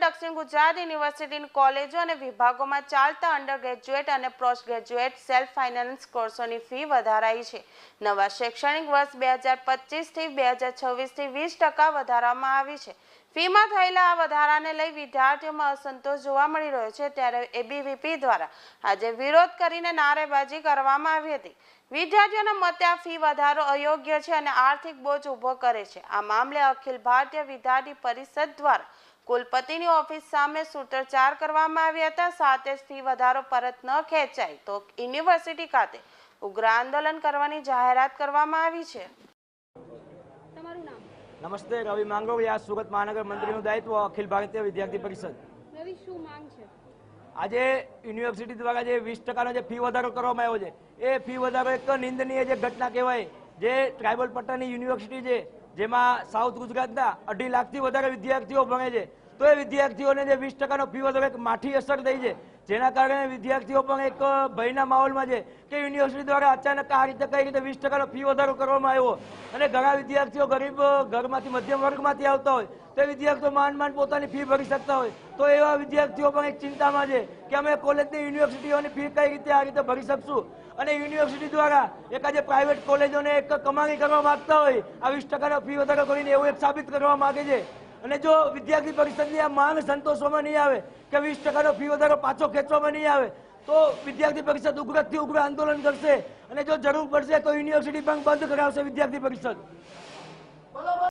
ગુજરાત યુનિવર્સિટીની કોલેજો અને વિભાગોમાં ચાલતા અંડર ગ્રેજ્યુએટ અને પોસ્ટ ગ્રેજ્યુએટ સેલ્ફ ફાઇનાન્સ કોર્સોની ફી વધારાઈ છે. નવા શૈક્ષણિક વર્ષ બે હજાર પચીસથી બે હજાર છવ્વીસથી વીસ ટકા વધારવામાં આવી છે. ફીમાં થયેલા આ વધારાને લઈ વિદ્યાર્થીઓમાં અસંતોષ જોવા મળી રહ્યો છે ત્યારે એબીવીપી દ્વારા આજે વિરોધ કરીને નારેબાજી કરવામાં આવી હતી. વિદ્યાર્થીઓના મતે આ ફી વધારો અયોગ્ય છે અને આર્થિક બોજ ઊભો કરે છે. આ મામલે અખિલ ભારતીય વિદ્યાર્થી પરિષદ દ્વારા કુલપતિની ઓફિસ સામે સૂત્રોચ્ચાર કરવામાં આવ્યા હતા. સાથે જ ફી વધારો પરત ન ખેંચાય તો યુનિવર્સિટી ખાતે ઉગ્ર આંદોલન કરવાની જાહેરાત કરવામાં આવી છે. તમારું નામ? નમસ્તે રવિ માંગરોળિયા સુરત મહાનગર મંત્રીનું દાયિત્વ અખિલ ભારતીય વિદ્યાર્થી પરિષદ. શું છે? આજે યુનિવર્સિટી દ્વારા જે વીસ ટકાનો જે ફી વધારો કરવામાં આવ્યો છે એ ફી વધારો એક નિંદનીય જે ઘટના કહેવાય જે ટ્રાઇબલ પટ્ટાની યુનિવર્સિટી છે જેમાં સાઉથ ગુજરાતના અઢી લાખથી વધારે વિદ્યાર્થીઓ ભણે છે તો એ વિદ્યાર્થીઓને જે વીસ ટકાનો ફી વધારો એક માઠી અસર થઈ છે. જેના કારણે વિદ્યાર્થીઓ પણ એક ભયના માહોલમાં છે કે યુનિવર્સિટી દ્વારા અચાનક આ રીતે કઈ રીતે વીસ ટકાનો ફી વધારો કરવામાં આવ્યો. અને ઘણા વિદ્યાર્થીઓ ગરીબ ઘરમાંથી મધ્યમ વર્ગમાંથી આવતા હોય, તો વિદ્યાર્થીઓ માંડ માંડ પોતાની ફી ભરી શકતા હોય. તો એવા વિદ્યાર્થીઓ પણ એક ચિંતામાં છે કે અમે કોલેજની યુનિવર્સિટીઓની ફી કઈ રીતે આ રીતે ભરી શકશું? અને યુનિવર્સિટી દ્વારા એક આજે પ્રાઇવેટ કોલેજોને એક કમાણી કરવા માંગતા હોય, આ વીસ ટકાનો ફી વધારો કરીને એવું એક સાબિત કરવા માગે છે. અને જો વિદ્યાર્થી પરિષદની આ માંગ સંતોષવામાં નહીં આવે, કે વીસ ટકાનો ફી વધારો પાછો ખેંચવામાં નહીં આવે, તો વિદ્યાર્થી પરિષદ ઉગ્રથી ઉગ્ર આંદોલન કરશે. અને જો જરૂર પડશે તો યુનિવર્સિટી પણ બંધ કરાવશે વિદ્યાર્થી પરિષદ.